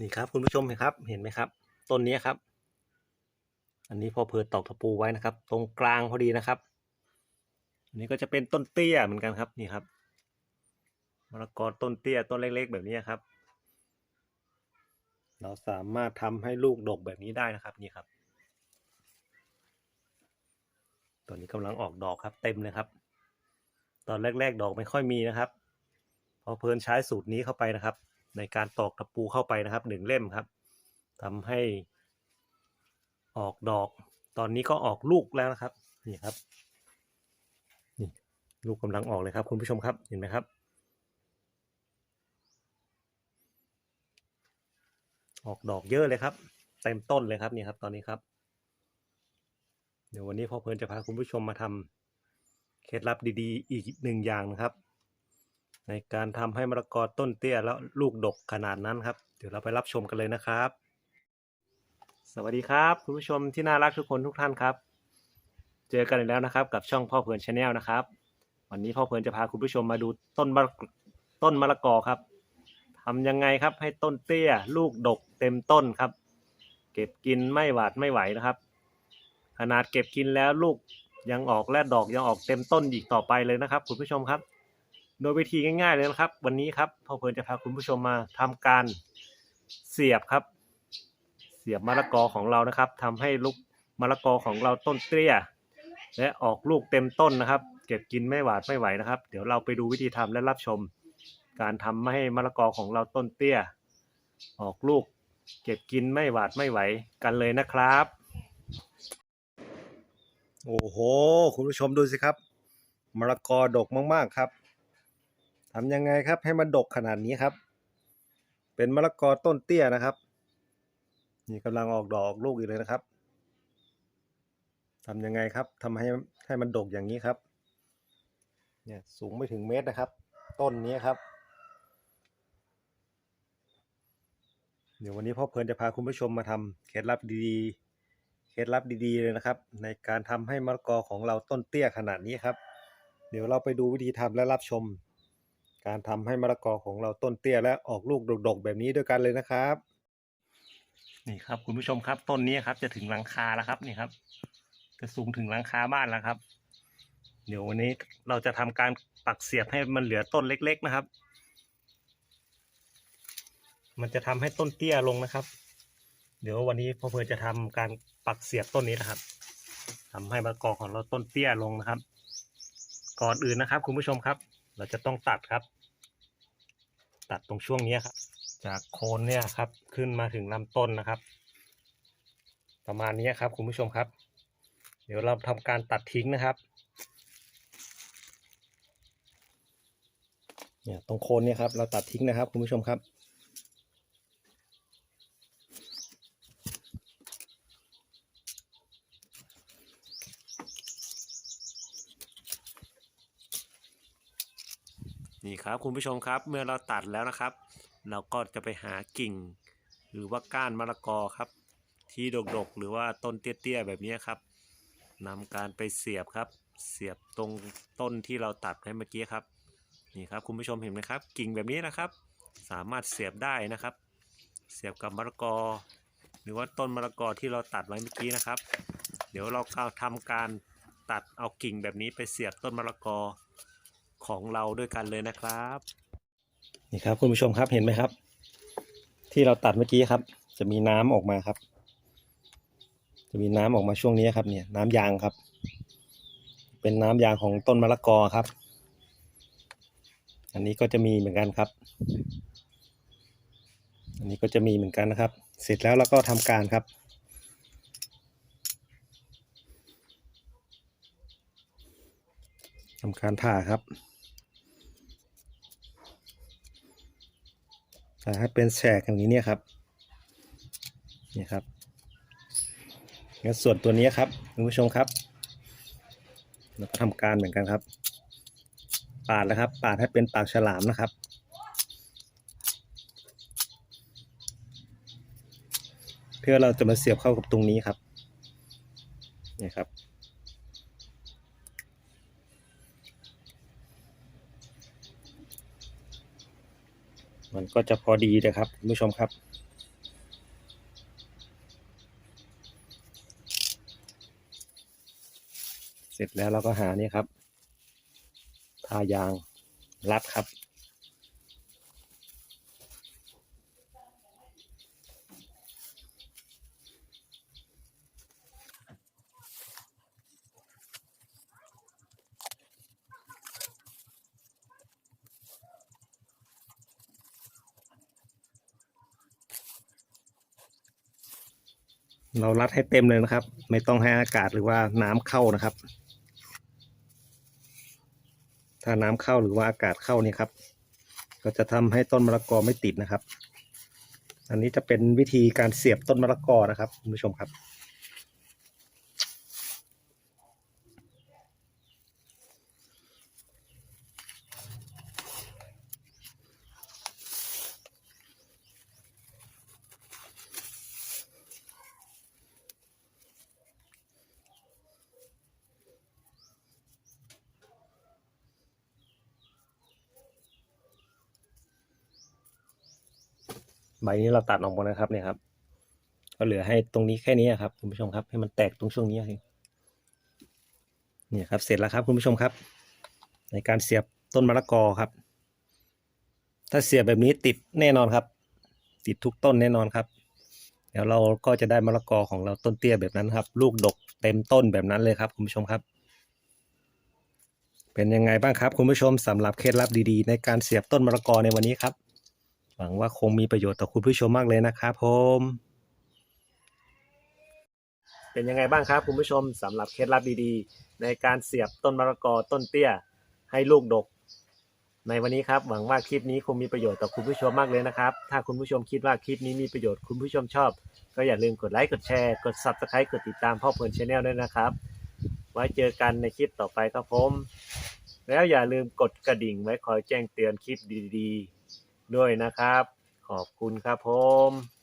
นี่ครับคุณผู้ชมเห็นครับเห็นไหมครับ ต้นนี้ครับ อันนี้พอเพอตอกตะปูไว้นะครับ ตรงกลางพอดีนะครับ อันนี้ก็จะเป็นต้นเตี้ยเหมือนกันครับนี่ครับมะละกอต้นเตี้ยต้นเล็ก ๆ แบบนี้ครับ เราสามารถทำให้ลูกดกแบบนี้ได้นะครับนี่ครับตอนนี้กำลังออกดอกครับ เต็มเลยครับ ตอนแรก ๆ ดอกไม่ค่อยมีนะครับ พอเพลินใช้สูตรนี้เข้าไปนะครับ ในการตอกตะปูเข้าไปนะครับหนึ่งเล่มครับทำให้ออกดอก ตอนนี้ก็ออกลูกแล้วนะครับนี่ครับนี่ลูกกำลังออกเลยครับ คุณผู้ชมครับเห็นไหมครับ ออกดอกเยอะเลยครับเต็มต้นเลยครับนี่ครับ ตอนนี้ครับ เดี๋ยววันนี้พ่อเพลินจะพาคุณผู้ชมมาทำเคล็ดลับดีๆ อีกหนึ่งอย่างนะครับ ในการทำให้มะละกอต้นเตี้ยแล้วลูกดกขนาดนั้นครับ เดี๋ยวเราไปรับชมกันเลยนะครับ สวัสดีครับ คุณผู้ชมที่น่ารักทุกคนทุกท่านครับ เจอกันอีกแล้วนะครับ กับช่องพ่อเพลินชาแนลนะครับ วันนี้พ่อเพลินจะพาคุณผู้ชมมาดูต้นมะต้นมะละกอครับทำยังไงครับให้ต้นเตี้ย ลูกดกเต็มต้นครับ เก็บกินไม่หวาดไม่ไหวนะครับ ขนาดเก็บกินแล้วลูกยังออกและดอกยังออกเต็มต้นอีกต่อไปเลยนะครับ คุณผู้ชมครับ โดยวิธีง่ายๆเลยนะครับ วันนี้ครับพ่อเพลินจะพาคุณผู้ชมมาทำการเสียบครับ เสียบมะละกอของเรานะครับทำให้ลูกมะละกอของเราต้นเตี้ย และออกลูกเต็มต้นนะครับ เก็บกินไม่หวาดไม่ไหวนะครับ เดี๋ยวเราไปดูวิธีทำและรับชม การทำไม่ให้มะละกอของเราต้นเตี้ย ออกลูก เก็บกินไม่หวาดไม่ไหวกันเลยนะครับ โอ้โห คุณผู้ชมดูสิครับมะละกอดกมาก ๆ ครับ ทำยังไงครับให้มันดกขนาดนี้ครับ เป็นมะละกอต้นเตี้ยนะครับ นี่กำลังออกดอกออกลูกอีกเลยนะครับทำยังไงครับทำให้ให้มันดกอย่างนี้ครับ เนี่ยสูงไม่ถึงเมตรนะครับ ต้นนี้ครับ เดี๋ยววันนี้พ่อเพลินจะพาคุณผู้ชมมาทำเคล็ดลับดีๆ เคล็ดลับดีๆเลยนะครับ ในการทำให้มะละกอของเราต้นเตี้ยขนาดนี้ครับ เดี๋ยวเราไปดูวิธีทำและรับชม การทำให้มะละกอของเราต้นเตี้ยและออกลูกดกๆแบบนี้ด้วยกันเลยนะครับ นี่ครับ คุณผู้ชมครับต้นนี้ครับ จะถึงหลังคาแล้วครับนี่ครับ จะสูงถึงหลังคาบ้านแล้วครับ เดี๋ยววันนี้เราจะทำการปักเสียบให้มันเหลือต้นเล็ก ๆนะครับ มันจะทำให้ต้นเตี้ยลงนะครับ เดี๋ยววันนี้พ่อเพลินจะทำการปักเสียบต้นนี้นะครับทำให้มะละกอของเราต้นเตี้ยลงนะครับก่อนอื่นนะครับ คุณผู้ชมครับ เราจะต้องตัดครับ ตัดตรงช่วงนี้ครับ จากโคนเนี่ยครับ ขึ้นมาถึงลำต้นนะครับ ประมาณนี้ครับคุณผู้ชมครับ เดี๋ยวเราทำการตัดทิ้งนะครับเนี่ยตรงโคนเนี่ยครับเราตัดทิ้งนะครับคุณผู้ชมครับ นี่ครับคุณผู้ชมครับเมื่อเราตัดแล้วนะครับ เราก็จะไปหากิ่ง หรือว่าก้านมะละกอครับ ที่ดกๆหรือว่าต้นเตี้ยๆแบบนี้ครับนำการไปเสียบครับ เสียบตรงต้นที่เราตัดให้เมื่อกี้ครับนี่ครับคุณผู้ชมเห็นไหมครับ กิ่งแบบนี้นะครับ สามารถเสียบได้นะครับ เสียบกับมะละกอ หรือว่าต้นมะละกอที่เราตัดไว้เมื่อกี้นะครับ เดี๋ยวเราก็ทำการตัดเอากิ่งแบบนี้ไปเสียบต้นมะละกอ ของเราด้วยกันเลยนะครับ นี่ครับคุณผู้ชมครับเห็นไหมครับ ที่เราตัดเมื่อกี้ครับ จะมีน้ำออกมาครับ จะมีน้ำออกมาช่วงนี้ครับ เนี่ย น้ำยางครับ เป็นน้ำยางของต้นมะละกอครับ อันนี้ก็จะมีเหมือนกันครับ อันนี้ก็จะมีเหมือนกันนะครับ เสร็จแล้วเราก็ทำการครับทำการผ่าครับ ผ่าให้เป็นแฉกอย่างนี้เนี่ยครับนี่ครับงั้นส่วนตัวนี้ครับคุณผู้ชมครับเราก็ทำการเหมือนกันครับ ปาดแล้วครับ ปาดให้เป็นปากฉลามนะครับเพื่อเราจะมาเสียบเข้ากับตรงนี้ครับนี่ครับ มันก็จะพอดีนะครับผู้ชมครับ เสร็จแล้วเราก็หานี่ครับทายางรัดครับ เรารัดให้เต็มเลยนะครับ ไม่ต้องให้อากาศหรือว่าน้ำเข้านะครับ ถ้าน้ำเข้าหรือว่าอากาศเข้านี่ครับ ก็จะทำให้ต้นมะละกอไม่ติดนะครับ อันนี้จะเป็นวิธีการเสียบต้นมะละกอนะครับคุณผู้ชมครับ ใบนี้เราตัดออกหมดนะครับเนี่ยครับ ก็เหลือให้ตรงนี้แค่นี้ครับ คุณผู้ชมครับให้มันแตกตรงช่วงนี้เองนี่ยครับ เสร็จแล้วครับ คุณผู้ชมครับ ในการเสียบต้นมะละกอครับ ถ้าเสียบแบบนี้ติดแน่นอนครับ ติดทุกต้นแน่นอนครับเดี๋ยวเราก็จะได้มะละกอของเราต้นเตี้ยแบบนั้นครับ ลูกดกเต็มต้นแบบนั้นเลยครับ คุณผู้ชมครับ เป็นยังไงบ้างครับ คุณผู้ชมสำหรับเคล็ดลับดีๆ ในการเสียบต้นมะละกอในวันนี้ครับ หวังว่าคงมีประโยชน์ต่อคุณผู้ชมมากเลยนะครับผมเป็นยังไงบ้างครับคุณผู้ชมสำหรับเคล็ดลับดีๆ ในการเสียบต้นมะละกอต้นเตี้ยให้ลูกดก ในวันนี้ครับหวังว่าคลิปนี้คงมีประโยชน์ต่อคุณผู้ชมมากเลยนะครับ ถ้าคุณผู้ชมคิดว่าคลิปนี้มีประโยชน์คุณผู้ชมชอบ ก็อย่าลืมกดไลค์กดแชร์กด subscribe กดติดตามพ่อเพลินชาแนลด้วยนะครับ ไว้เจอกันในคลิปต่อไปครับผม แล้วอย่าลืมกดกระดิ่งไว้คอยแจ้งเตือนคลิปดีๆ ด้วยนะครับ ขอบคุณครับผม